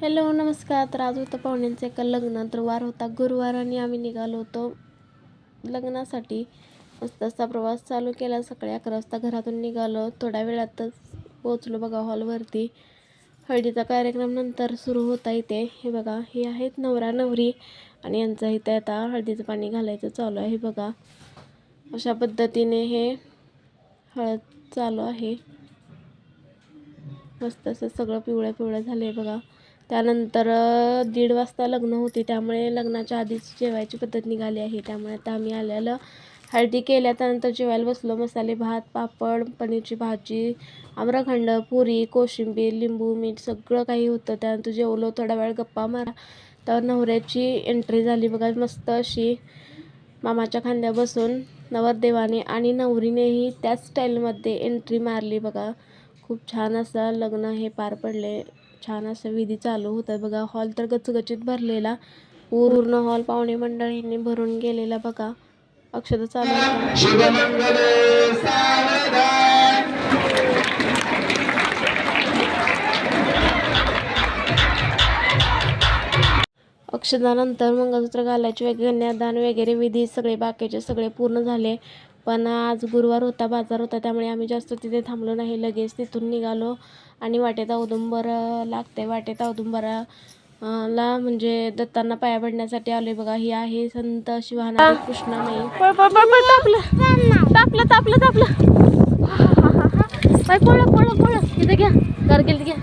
Hello नमस्कार. तर आज होतं पाहुण्यांचं एका लग्न. तर वार होता गुरुवार आणि आम्ही निघालो होतो लग्नासाठी. मस्त असा प्रवास चालू केला. सकाळी अकरा वाजता घरातून निघालो. थोड्या वेळातच पोचलो बघा हॉलवरती. हळदीचा कार्यक्रम नंतर सुरू होता इथे. हे बघा हे आहेत नवरा नवरी आणि यांचं इथे आता हळदीचं पाणी घालायचं चालू आहे बघा. अशा पद्धतीने हे हळद चालू आहे. मस्त असं सगळं पिवळ्या पिवळ्या झालं आहे बघा. त्यानंतर दीड वाजता लग्न होते. त्यामुळे लग्नाच्या आधीच जेवायची पद्धत निघाली आहे. त्यामुळे आता आम्ही आलेलं हळदी केल्या त्यानंतर जेवायला बसलो. मसाले भात पापड पनीरची भाजी आम्रखंड पुरी कोशिंबीर लिंबू मीठ सगळं काही होतं. त्यानंतर जेवलो थोडा वेळ गप्पा मारा. तर नवऱ्याची एंट्री झाली बघा. मस्त अशी मामाच्या खांद्या बसून नवरदेवाने आणि नवरीनेही त्याच स्टाईलमध्ये एंट्री मारली बघा. खूप छान असं लग्न हे पार पडले. छान असं विधी चालू होतं बघा हॉल तर गचगचीत भरलेला. पूर्ण हॉल पाहुणे मंडळींनी भरून गेलेला बघा. अक्षता चालू अक्षदानंतर मंगळसूत्र घालायचे वगैरे कन्यादान वगैरे विधी सगळे बाकीचे सगळे पूर्ण झाले. पण आज गुरुवार होता बाजार होता त्यामुळे आम्ही जास्त तिथे थांबलो नाही. लगेच तिथून निघालो आणि वाटेत औदुंबर लागते वाटेत औदुंबरा ला म्हणजे दत्तांना पाया पडण्यासाठी आलोय बघा. ही आहे संत अशी वाहणारी कृष्णामाई टाकलं टाकलं टाकलं बाय पळ पळ पळ इथं घ्या. कारगिल घ्या.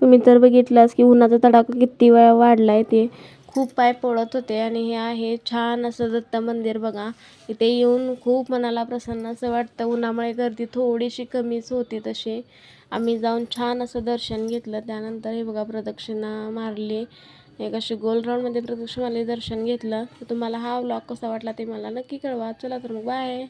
तुम्ही तर बघितलंच की उन्हाचा तडाखा किती वेळा वाढलाय ते. खूप पाय पडत होते आणि हे आहे छान असं दत्त मंदिर बघा. इथे येऊन खूप मनाला प्रसन्न असं वाटतं. उन्हामुळे गर्दी थोडीशी कमीच होती तशी. आम्ही जाऊन छान असं दर्शन घेतलं. त्यानंतर हे बघा प्रदक्षिणा मारली. एक अशी गोल राऊंडमध्ये प्रदक्षिणा मारली दर्शन घेतलं. तर तुम्हाला हा व्लॉग कसा वाटला ते मला नक्की कळवा. चला तर मग बाय